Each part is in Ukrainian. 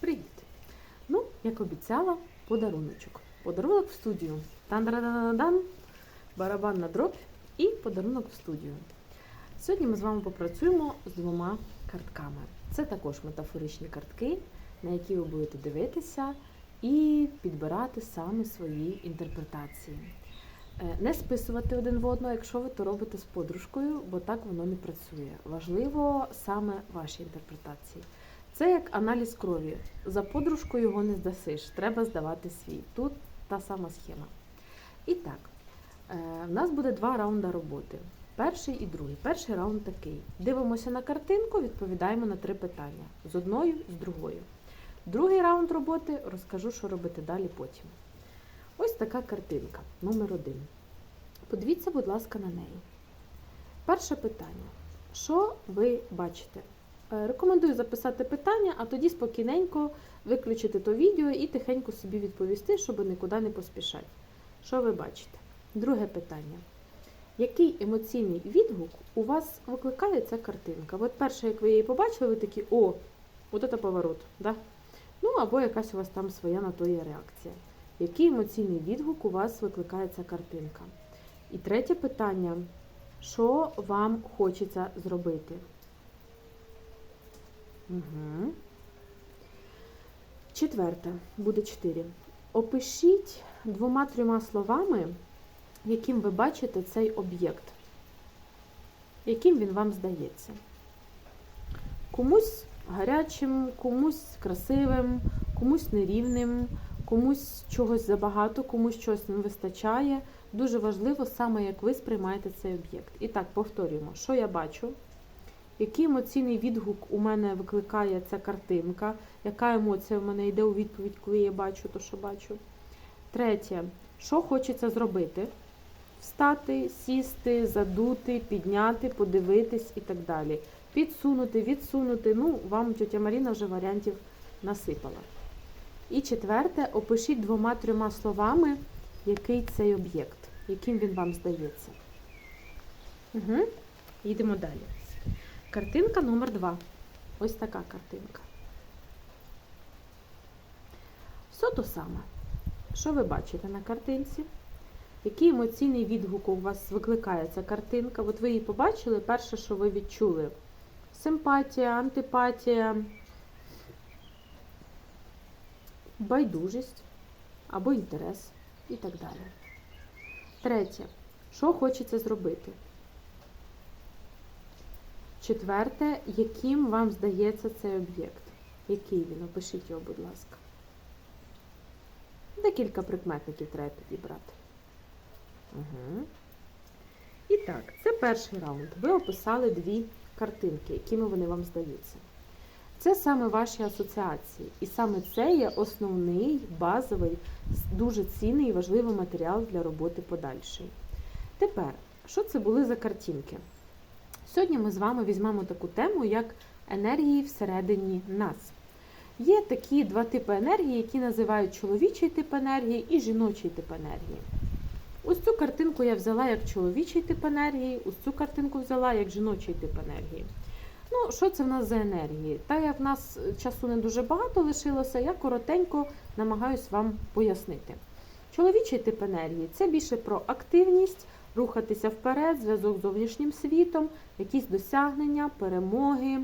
Привіт! Ну, як обіцяла, подаруночок. Подарунок в студію. Тан-дан-дан-дан, барабанна дробь і подарунок в студію. Сьогодні ми з вами попрацюємо з двома картками. Це також метафоричні картки, на які ви будете дивитися і підбирати саме свої інтерпретації. Е, Не списувати один в одного, якщо ви то робите з подружкою, бо так воно не працює. Важливо саме ваші інтерпретації. Це як аналіз крові. За подружкою його не здасиш, треба здавати свій. Тут та сама схема. І так, е, в нас буде два раунди роботи. Перший і другий. Перший раунд такий. Дивимося на картинку, відповідаємо на три питання з одною, з другою. Другий раунд роботи розкажу, що робити далі потім. Ось така картинка, номер один. Подивіться, будь ласка, на неї. Перше питання. Що ви бачите? Е, Рекомендую записати питання, а тоді спокійненько виключити то відео і тихенько собі відповісти, щоб нікуди не поспішати. Що ви бачите? Друге питання. Який емоційний відгук у вас викликає ця картинка? От перше, як ви її побачили, ви такі, о, от це поворот. Да? Ну, або якась у вас там своя на то є реакція. Який емоційний відгук у вас викликає ця картинка? І третє питання: що вам хочеться зробити? Угу. Четверте, буде чотири. Опишіть двома-трьома словами, яким ви бачите цей об'єкт, яким він вам здається. Комусь гарячим, комусь красивим, комусь нерівним, комусь чогось забагато, комусь чогось не вистачає. Дуже важливо саме, як ви сприймаєте цей об'єкт. І так, повторюємо, що я бачу, який емоційний відгук у мене викликає ця картинка, яка емоція в мене йде у відповідь, коли я бачу те, що бачу. Третє, що хочеться зробити? Встати, сісти, задути, підняти, подивитись і так далі. Підсунути, відсунути. Ну, вам тетя Маріна вже варіантів насипала. І четверте, опишіть двома-трьома словами, який цей об'єкт, яким він вам здається. Угу. Йдемо далі. Картинка номер два. Ось така картинка. Все то саме. Що ви бачите на картинці? Який емоційний відгук у вас викликає ця картинка? От ви її побачили, перше, що ви відчули: симпатія, антипатія, байдужість або інтерес і так далі. Третє. Що хочеться зробити? Четверте, яким вам здається цей об'єкт? Який він? Опишіть його, будь ласка. Декілька прикметників треба підібрати. Угу. І так, це перший раунд. Ви описали дві картинки, якими вони вам здаються. Це саме ваші асоціації. І саме це є основний, базовий, дуже цінний і важливий матеріал для роботи подальшої. Тепер, що це були за картинки? Сьогодні ми з вами візьмемо таку тему, як енергії всередині нас. Є такі два типи енергії, які називають чоловічий тип енергії і жіночий тип енергії. Ось цю картинку я взяла як чоловічий тип енергії, ось цю картинку взяла як жіночий тип енергії. Ну, що це в нас за енергії? Та як в нас часу не дуже багато лишилося, я коротенько намагаюсь вам пояснити. Чоловічий тип енергії це більше про активність, рухатися вперед, зв'язок з зовнішнім світом, якісь досягнення, перемоги,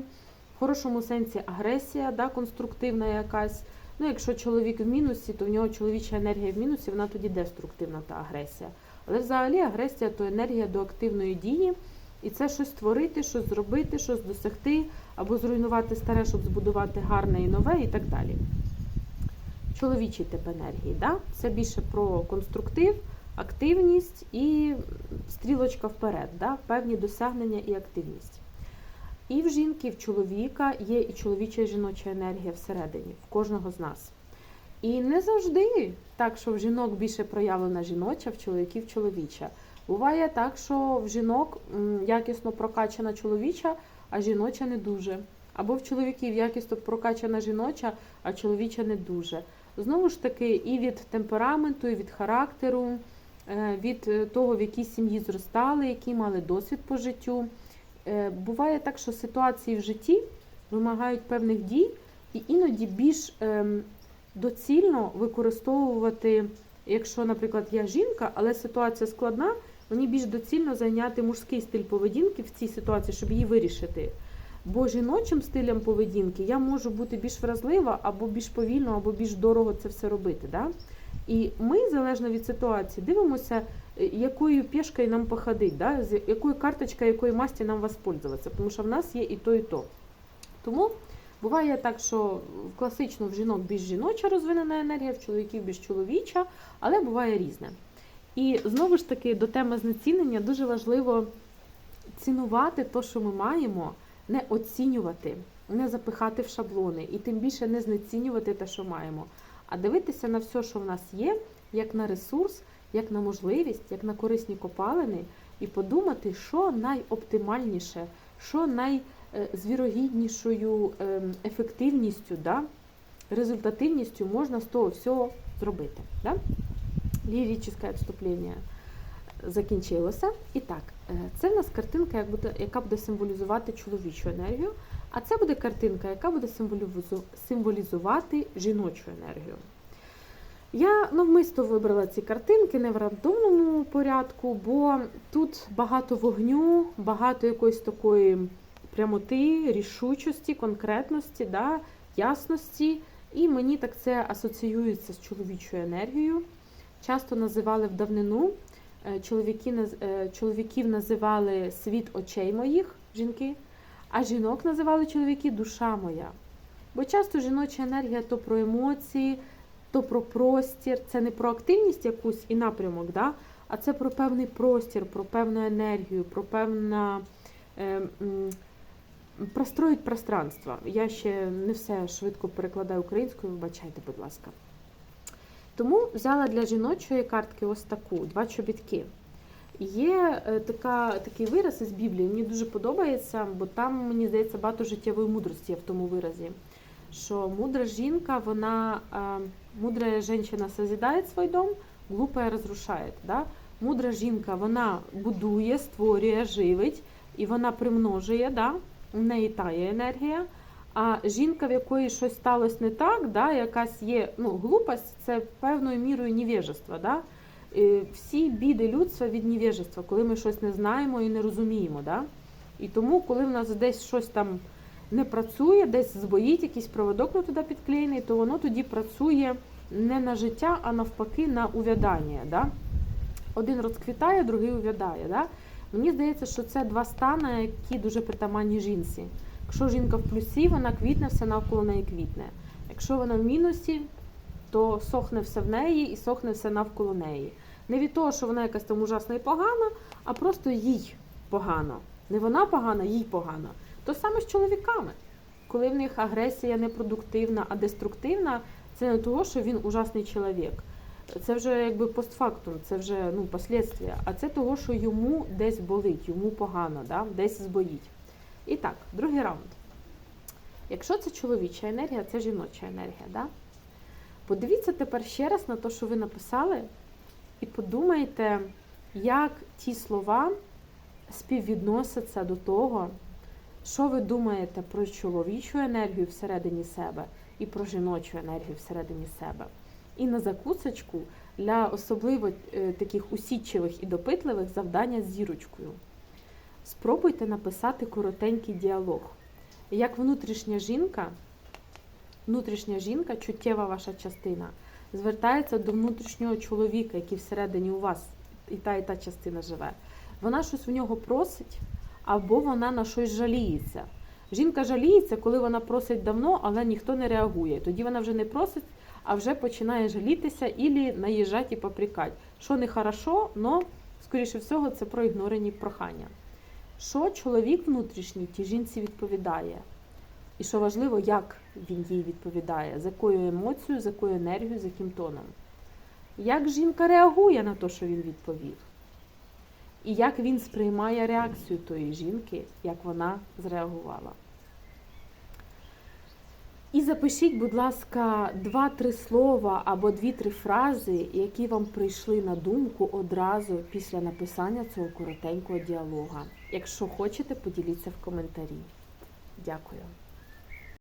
в хорошому сенсі агресія, да, конструктивна якась. Ну, якщо чоловік в мінусі, то в нього чоловіча енергія в мінусі, вона тоді деструктивна та агресія. Але взагалі агресія то енергія до активної дії, і це щось створити, щось зробити, щось досягти, або зруйнувати старе, щоб збудувати гарне і нове, і так далі. Чоловічий тип енергії, да? це більше про конструктив, активність і стрілочка вперед, да? певні досягнення і активність. І в жінки, і в чоловіка є і чоловіча і жіноча енергія всередині, в кожного з нас. І не завжди так, що в жінок більше проявлена жіноча, в чоловіків чоловіча. Буває так, що в жінок якісно прокачана чоловіча, а жіноча не дуже. Або в чоловіків якісно прокачана жіноча, а чоловіча не дуже. Знову ж таки, і від темпераменту, і від характеру, від е, того, в якій сім'ї зростали, який мали досвід по життю. Е, Буває так, що ситуації в житті вимагають певних дій, І іноді більш ем, доцільно використовувати, якщо, наприклад, я жінка, але ситуація складна, мені більш доцільно зайняти мужський стиль поведінки в цій ситуації, щоб її вирішити. Бо жіночим стилем поведінки я можу бути більш вразлива, або більш повільно, або більш дорого це все робити. Да? І ми, залежно від ситуації, дивимося, е, якою пішкою нам походить, да? з якою карточкою, якої масті нам воспользуватися, тому що в нас є і то, і то. Тому буває так, що класично в жінок більш жіноча розвинена енергія, в чоловіків більш чоловіча, але буває різне. І знову ж таки, до теми знецінення дуже важливо цінувати те, що ми маємо, не оцінювати, не запихати в шаблони, і тим більше не знецінювати те, що маємо, а дивитися на все, що в нас є, як на ресурс, як на можливість, як на корисні копалини, і подумати, що найоптимальніше, що найзвірогіднішою ем, ефективністю, да, результативністю можна з того всього зробити. Да? Ліричне відступлення закінчилося. І так, е, це в нас картинка, яка буде символізувати чоловічу енергію, а це буде картинка, яка буде символізувати жіночу енергію. Я навмисто вибрала ці картинки не в рандомному порядку, бо тут багато вогню, багато якоїсь такої прямоти, рішучості, конкретності, да, ясності. І мені так це асоціюється з чоловічою енергією. Часто називали в давнину е, е, чоловіків називали світ очей моїх, жінки, а жінок називали чоловіки душа моя. Бо часто жіноча енергія то про емоції, то про простір. Це не про активність якусь і напрямок, да? а це про певний простір, про певну енергію, про певна. Е, Простроїть пространство. Я ще не все швидко перекладаю українською, вибачайте, будь ласка. Тому взяла для жіночої картки ось таку, два чобітки. Є е, така, такий вираз із Біблії, мені дуже подобається, бо там, мені здається, багато життєвої мудрості є в тому виразі. Що мудра жінка, вона, е, мудра жінка созидає свій дом, глупая розрушає. Да? Мудра жінка, вона будує, створює, живить, і вона примножує, да? у неї тає енергія. А жінка, в якої щось сталося не так, да, якась є ну, глупость, це певною мірою невежество. Да? Е, Всі біди людства від невежества, коли ми щось не знаємо і не розуміємо. Да? І тому, коли в нас десь щось там не працює, десь збоїть, якийсь проводок не туди підклеєний, то воно тоді працює не на життя, а навпаки на увядання. Да? Один розквітає, другий увядає. Да? Мені здається, що це два стани, які дуже притаманні жінці. Якщо жінка в плюсі, вона квітне, все навколо неї квітне. Якщо вона в мінусі, то сохне все в неї і сохне все навколо неї. Не від того, що вона якась там ужасна і погана, а просто їй погано. Не вона погана, їй погано. То саме з чоловіками. Коли в них агресія не продуктивна, а деструктивна, це не того, що він ужасний чоловік. Це вже якби постфактум, це вже ну, послідствия. А це того, що йому десь болить, йому погано, да? десь збоїть. І так, другий раунд. Якщо це чоловіча енергія, це жіноча енергія. Да? Подивіться тепер ще раз на те, що ви написали, і подумайте, як ті слова співвідносяться до того, що ви думаєте про чоловічу енергію всередині себе і про жіночу енергію всередині себе. І на закусочку для особливо е, таких усідчивих і допитливих завдання з зірочкою. Спробуйте написати коротенький діалог. Як внутрішня жінка, внутрішня жінка, чуттєва ваша частина, звертається до внутрішнього чоловіка, який всередині у вас і та, і та частина живе. Вона щось в нього просить, або вона на щось жаліється. Жінка жаліється, коли вона просить давно, але ніхто не реагує. Тоді вона вже не просить, а вже починає жалітися ілі наїжджати і попрікати. Що не хорошо, але, скоріше всього, це проігнорені прохання. Що чоловік внутрішній тій жінці відповідає? І що важливо, як він їй відповідає, з якою емоцією, з якою енергією, з яким тоном. Як жінка реагує на те, що він відповів? І як він сприймає реакцію тої жінки, як вона зреагувала. І запишіть, будь ласка, два-три слова або дві-три фрази, які вам прийшли на думку одразу після написання цього коротенького діалога. Якщо хочете, поділіться в коментарі. Дякую.